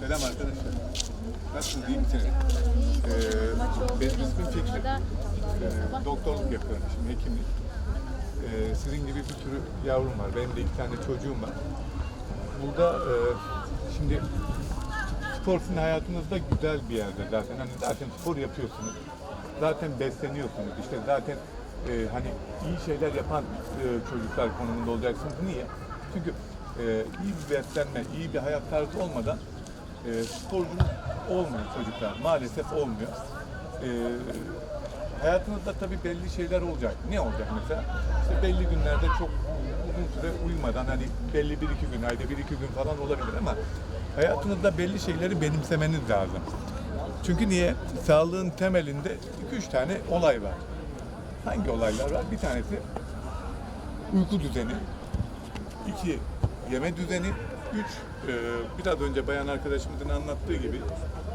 Selam arkadaşlar. Nasılsınız, iyi misiniz? Ee, benim ismim Fikri. Ee, doktorluk yapıyorum şimdi, hekimlik. Ee, sizin gibi bir sürü yavrum var. Benim de iki tane çocuğum var. Burada e, şimdi spor sizin hayatınızda güzel bir yerde zaten. Hani zaten spor yapıyorsunuz. Zaten besleniyorsunuz. İşte zaten e, hani iyi şeyler yapan e, çocuklar konumunda olacaksınız. Niye? Çünkü e, iyi bir beslenme, iyi bir hayat tarzı olmadan e, sporcu olmuyor çocuklar. Maalesef olmuyor. E, hayatınızda tabii belli şeyler olacak. Ne olacak mesela? İşte belli günlerde çok uzun süre uyumadan hani belli bir iki gün, ayda bir iki gün falan olabilir ama hayatınızda belli şeyleri benimsemeniz lazım. Çünkü niye? Sağlığın temelinde iki üç tane olay var. Hangi olaylar var? Bir tanesi uyku düzeni, iki yeme düzeni, üç e, biraz önce bayan arkadaşımızın anlattığı gibi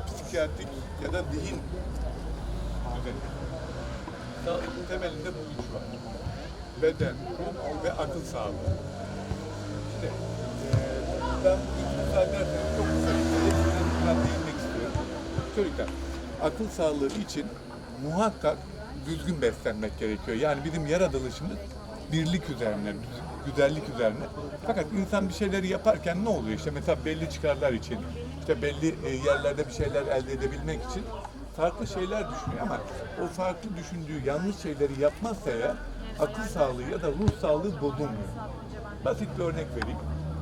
psikiyatrik ya da zihin düzeni. Temelinde bu üç var. Beden, ruh ve akıl sağlığı. İşte e, ben ederseniz çok kısa bir biraz değinmek istiyorum. Çocuklar, akıl sağlığı için muhakkak düzgün beslenmek gerekiyor. Yani bizim yaratılışımız birlik üzerine, güzellik üzerine. Fakat insan bir şeyleri yaparken ne oluyor? İşte mesela belli çıkarlar için, işte belli e, yerlerde bir şeyler elde edebilmek için farklı şeyler düşünüyor ama o farklı düşündüğü yanlış şeyleri yapmazsa eğer akıl sağlığı ya da ruh sağlığı bozulmuyor. Basit bir örnek vereyim.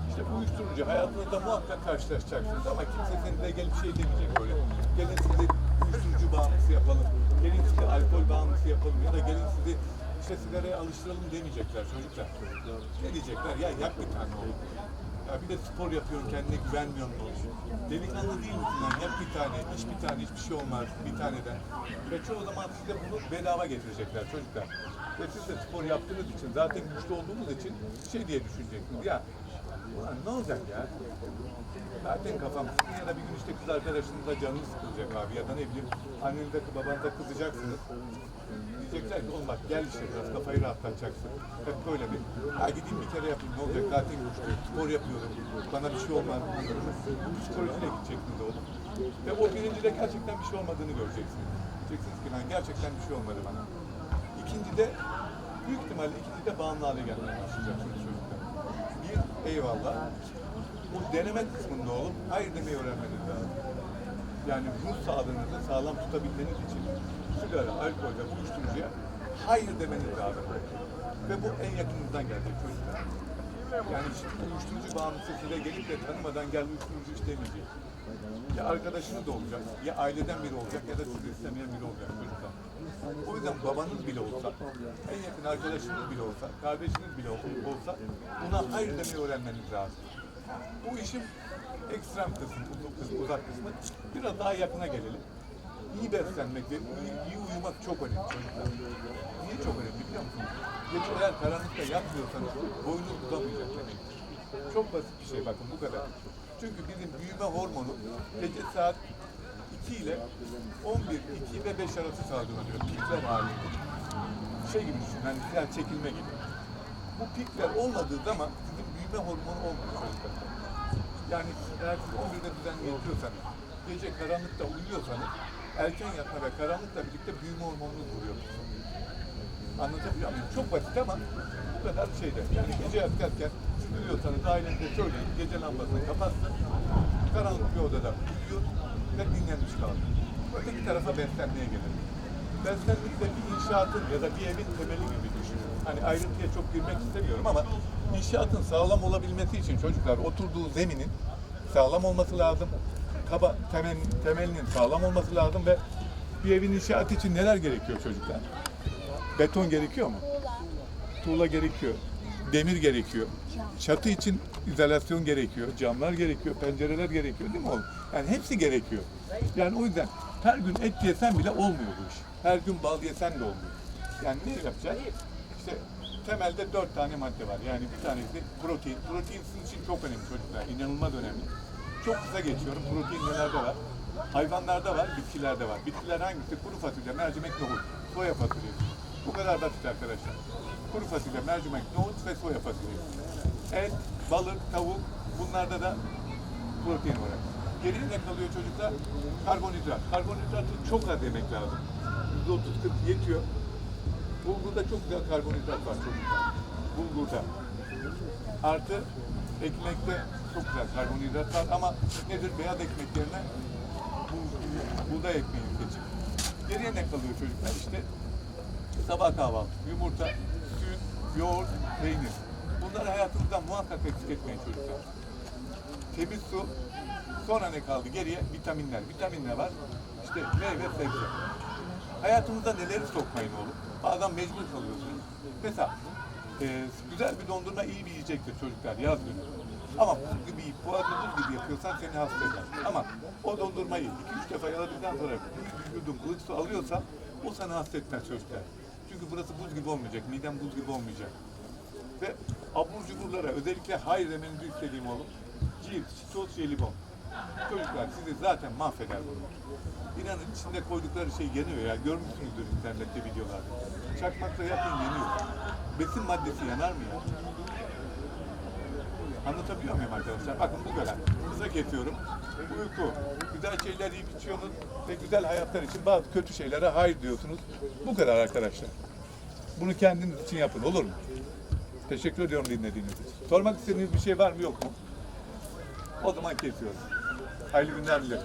İşte uyuşturucu hayatınızda muhakkak karşılaşacaksınız ama kimse size gelip şey demeyecek böyle. Gelin sizi uyuşturucu bağımlısı yapalım. Gelin sizi alkol bağımlısı yapalım ya da gelin sizi işte sigaraya alıştıralım demeyecekler çocuklar. Ne diyecekler? Ya yak bir tane oğlum. Ya bir de spor yapıyorum kendine güvenmiyor mu? Delikanlı değil misin lan? Yap bir tane, iç bir tane, hiçbir şey olmaz bir taneden. Ve çoğu zaman size bunu bedava getirecekler çocuklar. Ve siz de spor yaptığınız için, zaten güçlü olduğunuz için şey diye düşüneceksiniz. Ya ulan ne olacak ya? Zaten kafam sıkın ya da bir gün işte kız arkadaşınızla canınız sıkılacak abi ya da ne bileyim annenize babanıza kızacaksınız. Diyecekler ki oğlum bak gel işte biraz kafayı rahatlatacaksın. Hep böyle bir. Ha gideyim bir kere yapayım ne olacak zaten güçlüyüm. Spor yapıyorum. Bana bir şey olmaz. Bu psikolojiyle gideceksiniz oğlum. Ve o birincide gerçekten bir şey olmadığını göreceksiniz. Diyeceksiniz ki lan gerçekten bir şey olmadı bana. İkincide büyük ihtimalle ikincide bağımlı hale gelmeye başlayacaksınız çocuklar. Eyvallah. O deneme kısmında olup hayır demeyi öğrenmeniz lazım. Yani ruh sağlığınızı sağlam tutabilmeniz için sigara, alkol ve uyuşturucuya hayır demeniz lazım. Ve bu en yakınınızdan gelecek çocuklar. Yani şimdi uyuşturucu bağımlısı size gelip de tanımadan gel uyuşturucu iç demeyecek. Ya arkadaşınız da olacak, ya aileden biri olacak ya da sizi istemeyen biri olacak yüzden babanız bile olsa, en yakın arkadaşınız bile olsa, kardeşiniz bile olsa buna hayır demeyi öğrenmeniz lazım. Bu işin ekstrem kısmı, uzak kısmı, uzak kısmı biraz daha yakına gelelim. İyi beslenmek ve iyi, iyi uyumak çok önemli çocuklar. Niye çok önemli biliyor musunuz? Gece eğer karanlıkta yatmıyorsanız boynunuz uzamayacak demektir. Çok basit bir şey bakın bu kadar. Çünkü bizim büyüme hormonu gece saat 2 ile 11, 2 ve 5 arası salgılanıyor. Pikler halinde. Şey gibi düşün, hani tren çekilme gibi. Bu pikler olmadığı zaman sizin büyüme hormonu olmuyor çocuklar. Yani eğer siz 11'de düzenli yatıyorsanız, gece karanlıkta uyuyorsanız, erken yatma ve karanlıkla birlikte büyüme hormonunuz vuruyor. Anlatabiliyor muyum? Çok basit ama bu kadar şeyde. Yani gece yatarken uyuyorsanız ailenize söyleyin, gece lambasını kapatsın, karanlık bir odada uyuyun ve dinlenmiş kalın. Öteki tarafa beslenmeye gelelim. Beslenmeyi de bir inşaatın ya da bir evin temeli gibi düşünün. Hani ayrıntıya çok girmek istemiyorum ama inşaatın sağlam olabilmesi için çocuklar oturduğu zeminin sağlam olması lazım. Kaba temel, temelinin sağlam olması lazım ve bir evin inşaatı için neler gerekiyor çocuklar? Beton gerekiyor mu? Tuğla gerekiyor. Demir gerekiyor. Çatı için izolasyon gerekiyor. Camlar gerekiyor. Pencereler gerekiyor değil mi oğlum? Yani hepsi gerekiyor. Yani o yüzden her gün et yesen bile olmuyor bu iş. Her gün bal yesen de olmuyor. Yani ne yapacağız? İşte temelde dört tane madde var. Yani bir tanesi protein. Protein sizin için çok önemli çocuklar. İnanılmaz önemli. Çok kısa geçiyorum. Protein nelerde var? Hayvanlarda var, bitkilerde var. Bitkiler hangisi? Kuru fasulye, mercimek, nohut, soya fasulyesi. Bu kadar basit arkadaşlar. Kuru fasulye, mercimek, nohut ve soya fasulyesi. Et, balık, tavuk bunlarda da protein var. Geriye ne kalıyor çocuklar? Karbonhidrat. Karbonhidratı çok az yemek lazım. %30-40 yetiyor. Bulgurda çok güzel karbonhidrat var çocuklar. Bulgurda. Artı ekmekte çok güzel karbonhidrat var ama nedir? Beyaz ekmek yerine bu- buğday ekmeği seçin. Geriye ne kalıyor çocuklar? İşte sabah kahvaltı, yumurta, yoğurt, peynir. Bunları hayatınızdan muhakkak eksik etmeyin çocuklar. Temiz su, sonra ne kaldı geriye? Vitaminler. Vitamin ne var? İşte meyve, sebze. Hayatınıza neleri sokmayın oğlum. Bazen mecbur kalıyorsunuz. Mesela e, güzel bir dondurma iyi bir yiyecektir çocuklar yaz günü. Ama buz gibi buz gibi yapıyorsan seni hasta eder. Ama o dondurmayı 2-3 defa yaladıktan sonra bir yudum ılık su alıyorsan o sana hasta etmez çocuklar. Çünkü burası buz gibi olmayacak, miden buz gibi olmayacak. Ve abur cuburlara özellikle hayır demenizi istediğim oğlum. Cips, çitos, jelibon. Çocuklar sizi zaten mahveder bunlar. İnanın içinde koydukları şey yanıyor ya. Görmüşsünüzdür internette videolarda. Çakmakla yapın yanıyor. Besin maddesi yanar mı ya? Anlatabiliyor muyum arkadaşlar? Bakın bu kadar. Kısa kesiyorum. Uyku. Güzel şeyler yiyip içiyorsunuz ve güzel hayatlar için bazı kötü şeylere hayır diyorsunuz. Bu kadar arkadaşlar. Bunu kendiniz için yapın olur mu? Teşekkür ediyorum dinlediğiniz için. Sormak istediğiniz bir şey var mı yok mu? O zaman kesiyoruz. Hayırlı günler dilerim.